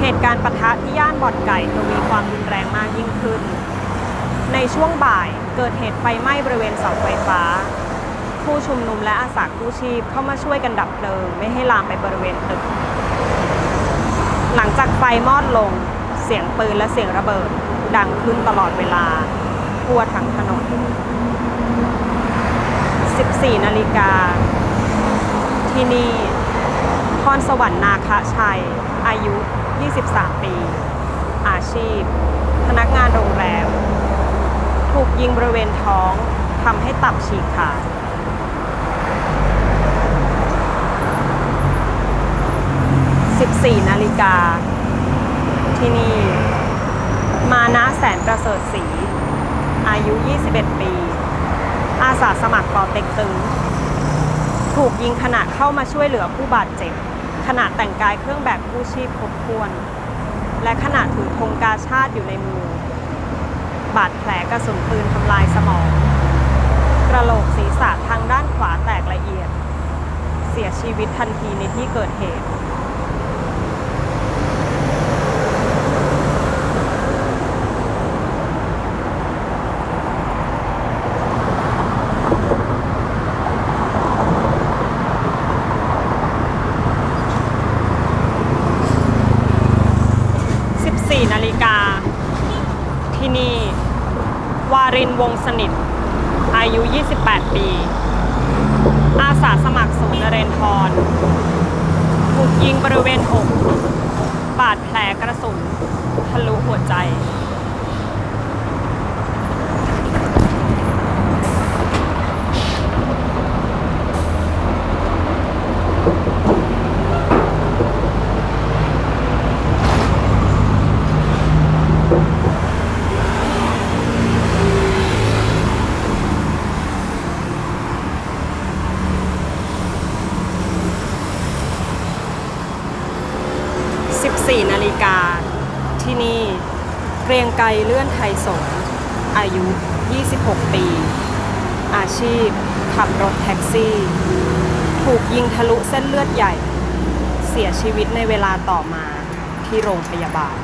เหตุการณ์ปะทะที่ย่านบ่อนไก่ทวีความรุนแรงมากยิ่งขึ้น ในช่วงบ่ายเกิดเหตุไฟไหม้บริเวณเสาไฟฟ้า ผู้ชุมนุมและอาสากู้ชีพเข้ามาช่วยกันดับเพลิง ไม่ให้ลามไปบริเวณตึก หลังจากไฟมอดลง เสียงปืนและเสียงระเบิด ดังขึ้นตลอดเวลาทั่วทั้งถนน 14 นาฬิกาที่นี่ รสวรรค์นาคชัย อายุ 23 ปี อาชีพ พนักงานโรงแรม ถูกยิงบริเวณท้องทำให้ตับฉีกขาด14นาฬิกา ที่นี่ มานะแสนประเสริฐศรีอายุ 21 ปี อาสาสมัครปอเต็กตึง ถูกยิงขณะเข้ามาช่วยเหลือผู้บาดเจ็บ ขณะแต่งกายเครื่องแบบกู้ชีพครบถ้วน และขณะถือธงกาชาติอยู่ในมือ บาดแผลกระสุนปืนทำลายสมอง กระโหลกศีรษะทางด้านขวาแตกละเอียด เสียชีวิตทันทีในที่เกิดเหตุ 14 นาฬิกา ที่นี่ วารินวงสนิท อายุ 28 ปี อาสาสมัครศูนย์นเรนทรถูกยิงบริเวณอกบาดแผลกระสุนทะลุหัวใจ 14 นาฬิกา ที่นี่ เกรียงไกรเลื่อนไทยสงอายุ 26 ปี อาชีพ ขับรถแท็กซี่ ถูกยิงทะลุเส้นเลือดใหญ่ เสียชีวิตในเวลาต่อมาที่โรงพยาบาล